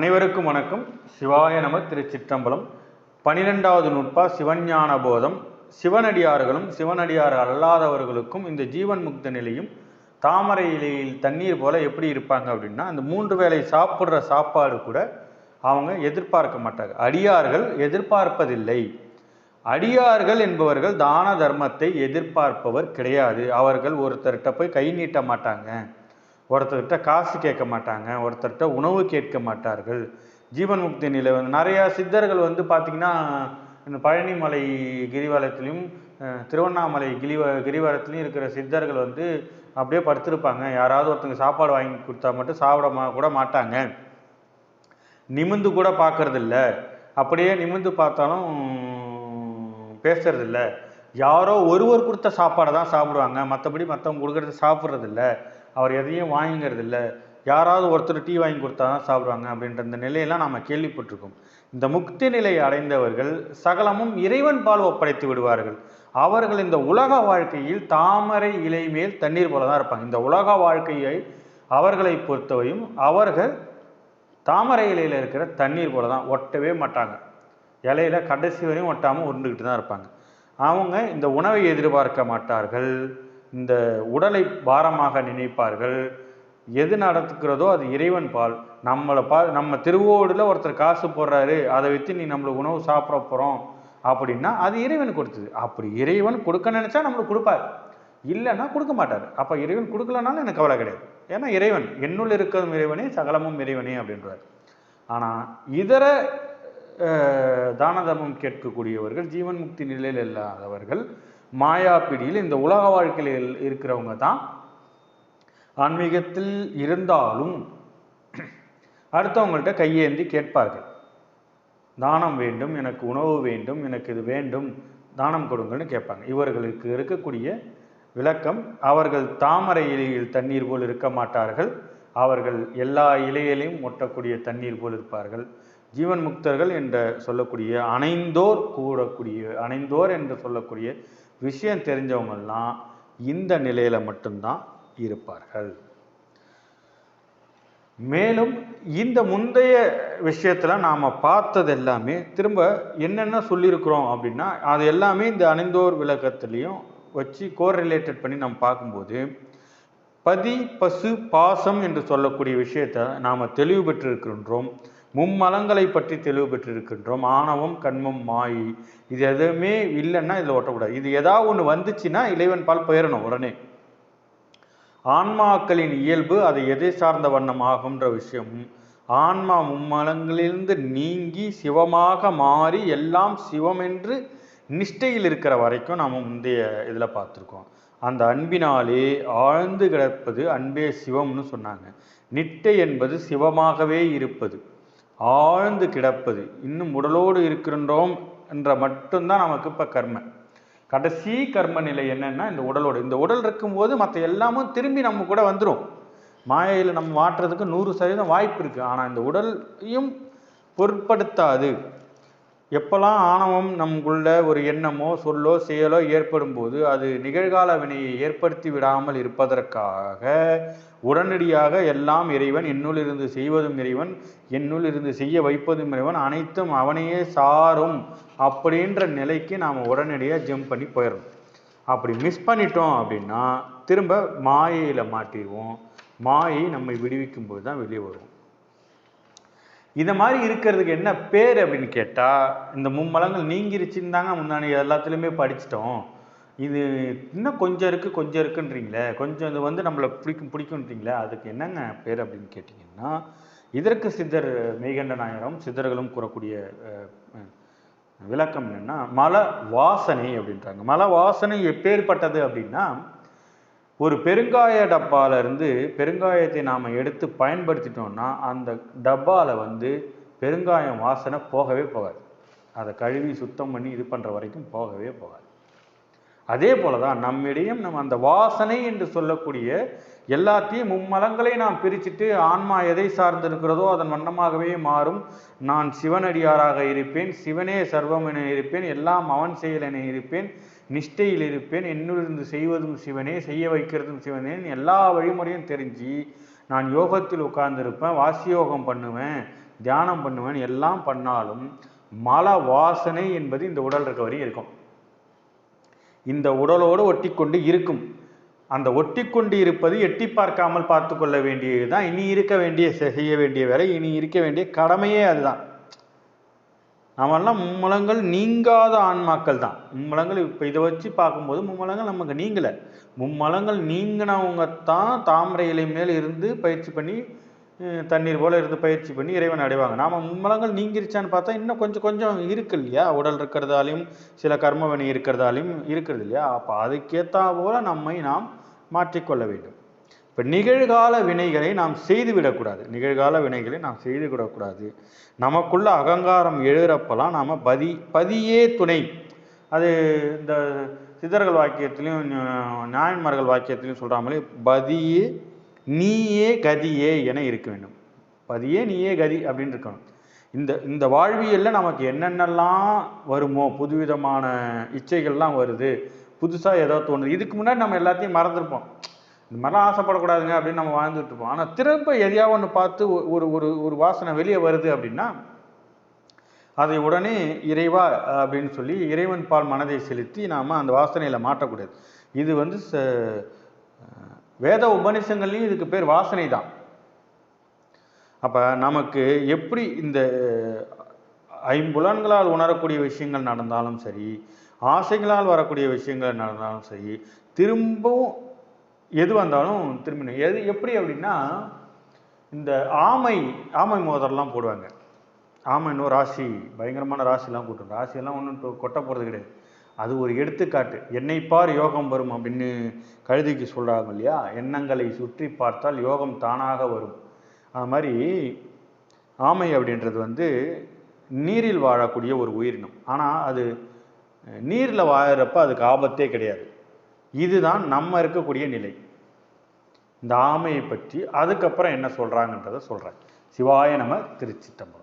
அனைவருக்கும் வணக்கம். சிவாய நம திருச்சிற்றம்பலம். பனிரெண்டாவது நுட்பா சிவஞான போதம். சிவனடியார்களும் சிவனடியார் அல்லாதவர்களுக்கும் இந்த ஜீவன் முக்த நிலையும் தாமரை இலையில் தண்ணீர் போல எப்படி இருப்பாங்க அப்படின்னா அந்த மூன்று வேளை சாப்பிட்ற சாப்பாடு கூட அவங்க எதிர்பார்க்க மாட்டாங்க. அடியார்கள் எதிர்பார்ப்பதில்லை. அடியார்கள் என்பவர்கள் தான தர்மத்தை எதிர்பார்ப்பவர் கிடையாது. அவர்கள் ஒருத்தர்கிட்ட போய் கை நீட்ட மாட்டாங்க. ஒருத்தர்கிட்ட காசு கேட்க மாட்டாங்க ஒருத்தர்கிட்ட உணவு கேட்க மாட்டார்கள். ஜீவன் முக்தி நிலை வந்து நிறையா சித்தர்கள் வந்து பார்த்திங்கன்னா இந்த பழனிமலை கிரிவலத்திலையும் திருவண்ணாமலை கிரிவ கிரிவலத்திலையும் இருக்கிற சித்தர்கள் வந்து அப்படியே படுத்திருப்பாங்க. யாராவது ஒருத்தங்க சாப்பாடு வாங்கி கொடுத்தா மட்டும் சாப்பிட மா கூட மாட்டாங்க. நிமிந்து கூட பார்க்கறதில்ல அப்படியே நிமிந்து பார்த்தாலும் பேசுறதில்ல. யாரோ ஒருவர் கொடுத்த சாப்பாடை தான் சாப்பிடுவாங்க. மற்றபடி மற்றவங்க கொடுக்குறது சாப்பிட்றதில்ல. அவர் எதையும் வாங்கிக்கிறதில்ல. யாராவது ஒருத்தர் டீ வாங்கி கொடுத்தா தான் சாப்பிடுவாங்க அப்படின்ற இந்த நிலையெல்லாம் நாம் கேள்விப்பட்டிருக்கோம். இந்த முக்தி நிலை அடைந்தவர்கள் சகலமும் இறைவன் பால் ஒப்படைத்து விடுவார்கள். அவர்கள் இந்த உலக வாழ்க்கையில் தாமரை இலை மேல் தண்ணீர் போல தான் இருப்பாங்க. இந்த உலக வாழ்க்கையை அவர்களை பொறுத்தவையும் அவர்கள் தாமரை இலையில் இருக்கிற தண்ணீர் போல தான் ஒட்டவே மாட்டாங்க. இலையில கடைசி வரையும் ஒட்டாமல் உருண்டுக்கிட்டு தான் இருப்பாங்க. அவங்க இந்த உணவை எதிர்பார்க்க மாட்டார்கள். இந்த உடலை பாரமாக நினைப்பார்கள். எது நடத்துக்கிறதோ அது இறைவன் பால். நம்மளை பா நம்ம திருவோடில் ஒருத்தர் காசு போடுறாரு அதை வச்சு நீ நம்மளுக்கு உணவு சாப்பிட போகிறோம் அப்படின்னா அது இறைவன் கொடுத்தது. அப்படி இறைவன் கொடுக்க நினச்சா நம்மளுக்கு கொடுப்பார். இல்லைன்னா கொடுக்க மாட்டார். அப்போ இறைவன் கொடுக்கலனாலும் எனக்கு கவலை கிடையாது. ஏன்னா இறைவன் என்னுள் இருக்கிறதும் இறைவனே சகலமும் இறைவனே அப்படின்றார். ஆனால் இதர தான தர்மம் கேட்கக்கூடியவர்கள் ஜீவன் முக்தி நிலையில் இல்லாதவர்கள் மாயா பிடியில் இந்த உலக வாழ்க்கையில் இருக்கிறவங்க தான் ஆன்மீகத்தில் இருந்தாலும் அடுத்தவங்கள்ட்ட கையேந்தி கேட்பார்கள். தானம் வேண்டும் எனக்கு உணவு வேண்டும் எனக்கு இது வேண்டும் தானம் கொடுங்கள்னு கேட்பாங்க. இவர்களுக்கு இருக்கக்கூடிய விளக்கம் அவர்கள் தாமரை இலையில் தண்ணீர் போல் இருக்க மாட்டார்கள். அவர்கள் எல்லா இலையிலையும் ஒட்டக்கூடிய தண்ணீர் போல் இருப்பார்கள். ஜீவன் முக்தர்கள் என்ற சொல்லக்கூடிய அணைந்தோர் கூடக்கூடிய அணைந்தோர் என்று சொல்லக்கூடிய விஷயம் தெரிஞ்சவங்கெல்லாம் இந்த நிலையில் மட்டும்தான் இருப்பார்கள். மேலும் இந்த முந்தைய விஷயத்தில் நாம் பார்த்தது எல்லாமே திரும்ப என்னென்ன சொல்லியிருக்கிறோம் அப்படின்னா அது எல்லாமே இந்த அணிந்தோர் விளக்கத்துலேயும் வச்சு கோரிலேட்டட் பண்ணி நம்ம பார்க்கும்போது பதி பசு பாசம் என்று சொல்லக்கூடிய விஷயத்தை நாம் தெளிவு பெற்றிருக்கின்றோம் மும்மலங்களை பற்றி தெளிவு பெற்றிருக்கின்றோம். ஆணவம் கண்மம் மாய். இது எதுவுமே இல்லைன்னா இதில் ஓட்டக்கூடாது இது ஏதாவது ஒன்று வந்துச்சுன்னா இளைவன் பால் போயிடணும் உடனே. ஆன்மாக்களின் இயல்பு அது எதை சார்ந்த வண்ணம் ஆகும்ன்ற விஷயம். ஆன்மா மும்மலங்களிலிருந்து நீங்கி சிவமாக மாறி எல்லாம் சிவம் என்று நிஷ்டையில் இருக்கிற வரைக்கும் நாம் முந்தைய இதில் பார்த்துருக்கோம். அந்த அன்பினாலே ஆழ்ந்து கிடப்பது அன்பே சிவம்னு சொன்னாங்க. நிட்டை என்பது சிவமாகவே இருப்பது. ஆழ்ந்து கிடப்பது. இன்னும் உடலோடு இருக்கின்றோம் என்ற மட்டும்தான் நமக்கு இப்போ கர்ம. கடைசி கர்ம நிலை என்னன்னா இந்த உடலோடு. இந்த உடல் இருக்கும்போது மற்ற எல்லாமும் திரும்பி நம்ம கூட வந்துடும் மாயையில் நம்ம மாற்றுறதுக்கு நூறு சதவீதம் வாய்ப்பு இருக்குது ஆனால் இந்த உடலையும் பொருட்படுத்தாது. எப்போல்லாம் ஆணவம் நமக்குள்ள ஒரு எண்ணமோ சொல்லோ செயலோ ஏற்படும் போது அது நிகழ்கால வினையை ஏற்படுத்தி விடாமல் இருப்பதற்காக உடனடியாக எல்லாம் இறைவன் என்னுள் இருந்து செய்வதும் இறைவன் என்னுள் இருந்து செய்ய வைப்பதும் இறைவன் அனைத்தும் அவனையே சாரும் அப்படின்ற நிலைக்கு நாம் உடனடியாக ஜம்ப் பண்ணி போயிடணும் அப்படி மிஸ் பண்ணிட்டோம் அப்படின்னா திரும்ப மாயையில் மாட்டிடுவோம். மாயை நம்மை விடுவிக்கும் போது தான் வெளியே வருவோம் இதை மாதிரி இருக்கிறதுக்கு என்ன பேர் அப்படின்னு கேட்டால் இந்த மும்மலங்கள் நீங்கிருச்சுன்னு தாங்க முன்னாடி எல்லாத்துலேயுமே படிச்சிட்டோம். இது இன்னும் கொஞ்சம் இருக்குது கொஞ்சம் இருக்குன்றீங்களே? கொஞ்சம் இது வந்து நம்மளை பிடிக்கும் பிடிக்குன்றீங்களே அதுக்கு என்னங்க பேர் அப்படின்னு கேட்டிங்கன்னா இதற்கு சித்தர் மெய்கண்ட நாயரும் சித்தர்களும் கூறக்கூடிய விளக்கம் என்னன்னா மல வாசனை அப்படின்றாங்க. மல வாசனை எப்பேற்பட்டது அப்படின்னா ஒரு பெருங்காய டப்பால இருந்து பெருங்காயத்தை நாம் எடுத்து பயன்படுத்திட்டோம்னா அந்த டப்பாவில் வந்து பெருங்காயம் வாசனை போகவே போகாது. அதை கழுவி சுத்தம் பண்ணி இது பண்ணுற வரைக்கும் போகவே போகாது. அதே போல தான் நம்மிடையும் நம்ம அந்த வாசனை என்று சொல்லக்கூடிய எல்லாத்தையும் மும்மலங்களை நாம் பிரிச்சுட்டு ஆன்மா எதை சார்ந்திருக்கிறதோ அதன் வண்ணமாகவே மாறும். நான் சிவனடியாராக இருப்பேன் சிவனே சர்வம் என இருப்பேன் எல்லாம் அவன் செயல் என இருப்பேன். நிஷ்டையில் இருப்பேன் என்னுள்ளிருந்து செய்வதும் சிவனே செய்ய வைக்கிறதும் சிவனே எல்லா வழிமுறையும் தெரிஞ்சு நான் யோகத்தில் உட்கார்ந்திருப்பேன் வாசியோகம் பண்ணுவேன் தியானம் பண்ணுவேன் எல்லாம் பண்ணாலும் மல வாசனை என்பது இந்த உடல் இருக்க வரையும் இருக்கும். இந்த உடலோடு ஒட்டிக்கொண்டு இருக்கும். அந்த ஒட்டிக்கொண்டு இருப்பது எட்டி பார்க்காமல் பார்த்து கொள்ள வேண்டியது தான் இனி இருக்க வேண்டிய செய்ய வேண்டிய வேலை இனி இருக்க வேண்டிய கடமையே அதுதான். நாமெல்லாம் மும்மலங்கள் நீங்காத ஆன்மாக்கள் தான் மும்மலங்கள் இப்போ இதை வச்சு பார்க்கும்போது மும்மலங்கள் நமக்கு நீங்கலை. மும்மலங்கள் நீங்கினவங்க தான் தாமரை இலை மேல் இருந்து பயிற்சி பண்ணி தண்ணீர் போல் இருந்து பயிற்சி பண்ணி இறைவன் அடைவாங்க. நாம் மும்மலங்கள் நீங்கிருச்சான்னு பார்த்தா இன்னும் கொஞ்சம் கொஞ்சம் இருக்கு இல்லையா உடல் இருக்கிறதாலையும் சில கர்மவினை இருக்கிறதாலையும் இருக்கிறது இல்லையா அப்போ அதுக்கேற்றா போல நம்மை நாம் மாற்றிக்கொள்ள வேண்டும். இப்போ நிகழ்கால வினைகளை நாம் செய்து விடக்கூடாது நிகழ்கால வினைகளை நாம் செய்து விடக்கூடாது நமக்குள்ள அகங்காரம் எழுகிறப்பெல்லாம் நாம் பதி பதியே துணை. அது இந்த சித்தர்கள் வாக்கியத்திலையும் ஞா- நாயன்மார்கள் வாக்கியத்திலையும் சொல்கிற மாதிரி பதியே நீயே கதியே என இருக்க வேண்டும். பதியே நீயே கதி அப்படின்னு இருக்கணும். இந்த இந்த வாழ்வியலில் நமக்கு என்னென்னலாம் வருமோ புதுவிதமான இச்சைகள்லாம் வருது. புதுசாக ஏதோ தோணுது. இதுக்கு முன்னாடி நம்ம எல்லாத்தையும் மறந்துருப்போம். இந்த மாதிரிலாம் ஆசைப்படக்கூடாதுங்க அப்படின்னு நம்ம வாழ்ந்துட்டு இருப்போம். ஆனால் திரும்ப எதையாவது ஒன்று பார்த்து ஒரு ஒரு ஒரு வாசனை வெளியே வருது அப்படின்னா அதை உடனே இறைவா அப்படின்னு சொல்லி இறைவன் பால் மனதை செலுத்தி நாம் அந்த வாசனையில் மாட்டக்கூடாது இது வந்து ச- வேத உபனிஷங்கள்லையும் இதுக்கு பேர் வாசனை தான். அப்போ நமக்கு எப்படி இந்த ஐம்புலன்களால் உணரக்கூடிய விஷயங்கள் நடந்தாலும் சரி ஆசைகளால் வரக்கூடிய விஷயங்கள் நடந்தாலும் சரி திரும்பவும் எது வந்தாலும் திரும்பி எது எப்படி அப்படின்னா இந்த ஆமை ஆமை மோதிரம்லாம் போடுவாங்க. ஆமை இன்னும் ராசி பயங்கரமான ராசிலாம் கூட்டும். ராசியெல்லாம் ஒன்றும் கொட்ட போகிறது கிடையாது. அது ஒரு எடுத்துக்காட்டு. என்னை பார் யோகம் வரும் அப்படின்னு கழுதிக்கு சொல்கிறாங்க இல்லையா? எண்ணங்களை சுற்றி பார்த்தால் யோகம் தானாக வரும். அது மாதிரி ஆமை அப்படின்றது வந்து நீரில் வாழக்கூடிய ஒரு உயிரினம். ஆனால் அது நீரில் வாழறப்ப அதுக்கு ஆபத்தே கிடையாது. இதுதான் நம்ம இருக்கக்கூடிய நிலை. இந்த ஆமையை பற்றி அதுக்கப்புறம் என்ன சொல்கிறாங்கன்றத சொல்கிறேன் சிவாய நம திருச்சிட்டம்பலம்